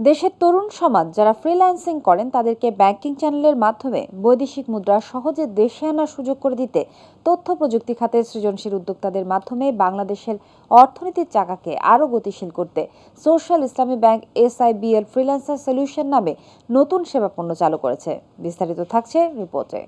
দেশের তরুণ সমাজ যারা ফ্রিল্যান্সিং করেন, তাদেরকে ব্যাংকিং চ্যানেলের মাধ্যমে বৈদেশিক মুদ্রা সহজে দেশে আনার সুযোগ করে দিতে তথ্য প্রযুক্তি খাতের সৃজনশীল উদ্যোক্তাদের মাধ্যমে বাংলাদেশের অর্থনীতির চাকাকে আরও গতিশীল করতে সোশ্যাল ইসলামী ব্যাংক এসআইবিএল ফ্রিল্যান্সার সলিউশন নামে নতুন সেবা পণ্য চালু করেছে। বিস্তারিত থাকছে রিপোর্টে।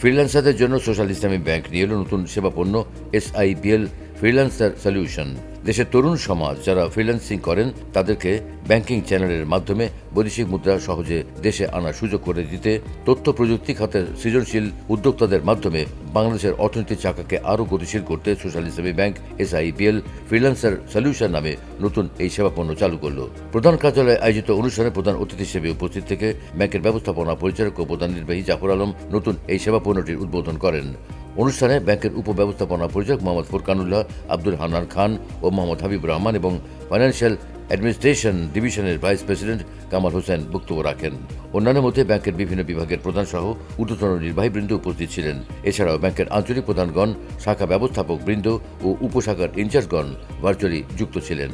ফ্রিল্যান্সারদের জন্য সোশ্যাল ইসলামী ব্যাংক নিয়ে এলো নতুন সেবা পণ্য এসআইবিএল ফ্রিল্যান্সার সলিউশন দেশের তরুণ সমাজ যারা ফ্রিল্যান্সিং করেন, তাদেরকে ব্যাংকিং চ্যানেলের মাধ্যমে বৈদেশিক মুদ্রা সহজে দেশে আনার সুযোগ করে দিতে, তথ্য প্রযুক্তি খাতের সৃজনশীল উদ্যোক্তাদের মাধ্যমে বাংলাদেশের অর্থনীতির চাকাকে আরও গতিশীল করতে সোশ্যাল ইসলামী ব্যাংক এসআইবিএল ফ্রিল্যান্সার সলিউশন নামে নতুন এই সেবা পণ্য চালু করল। প্রধান কার্যালয়ে আয়োজিত অনুষ্ঠানে প্রধান অতিথি হিসেবে উপস্থিত থেকে ব্যাংকের ব্যবস্থাপনা পরিচালক ও প্রধান নির্বাহী জাফর আলম নতুন এই সেবা পণ্যটির উদ্বোধন করেন। অনুষ্ঠানে ব্যাংকের উপব্যবস্থাপনা পরিচালক মোহাম্মদ ফুরকানুল্লাহ, আব্দুল হান্নান খান ও মোহাম্মদ হাবিব রহমান এবং ফাইন্যান্সিয়াল অ্যাডমিনিস্ট্রেশন ডিভিশনের ভাইস প্রেসিডেন্ট কামাল হোসেন বক্তব্য রাখেন। অন্যান্য মধ্যে ব্যাংকের বিভিন্ন বিভাগের প্রধান সহ ঊর্ধ্বতন নির্বাহীবৃন্দ উপস্থিত ছিলেন। এছাড়াও ব্যাংকের আঞ্চলিক প্রধানগণ, শাখা ব্যবস্থাপক বৃন্দ ও উপশাখার ইনচার্জগণ ভার্চুয়ালি যুক্ত ছিলেন।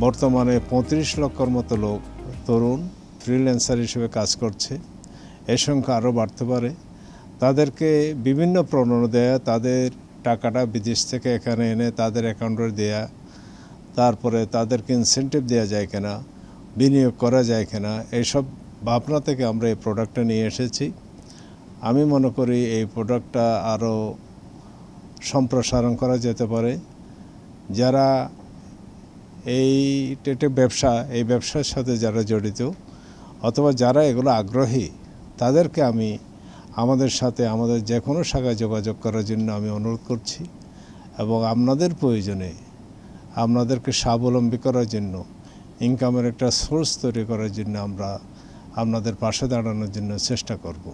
বর্তমানে পঁয়ত্রিশ লক্ষর মতো লোক তরুণ, ফ্রিল্যান্সার হিসেবে কাজ করছে। এর সংখ্যা আরও বাড়তে পারে। তাদেরকে বিভিন্ন প্রণোদনা দেয়া, তাদের টাকাটা বিদেশ থেকে এখানে এনে তাদের অ্যাকাউন্টে দেয়া, তারপরে তাদেরকে ইনসেন্টিভ দেওয়া যায় কিনা, বিনিয়োগ করা যায় কিনা, এইসব ভাবনা থেকে আমরা এই প্রোডাক্টটা নিয়ে এসেছি। আমি মনে করি এই প্রোডাক্টটা আরও সম্প্রসারণ করা যেতে পারে। যারা এই টেটে ব্যবসা, এই ব্যবসার সাথে যারা জড়িত, অথবা যারা এগুলো আগ্রহী, তাদেরকে আমি আমাদের সাথে আমাদের যে কোনো শাখায় যোগাযোগ করার জন্য আমি অনুরোধ করছি এবং আপনাদের প্রয়োজনে আপনাদেরকে স্বাবলম্বী করার জন্য ইনকামের একটা সোর্স তৈরি করার জন্য আমরা আপনাদের পাশে দাঁড়ানোর জন্য চেষ্টা করব।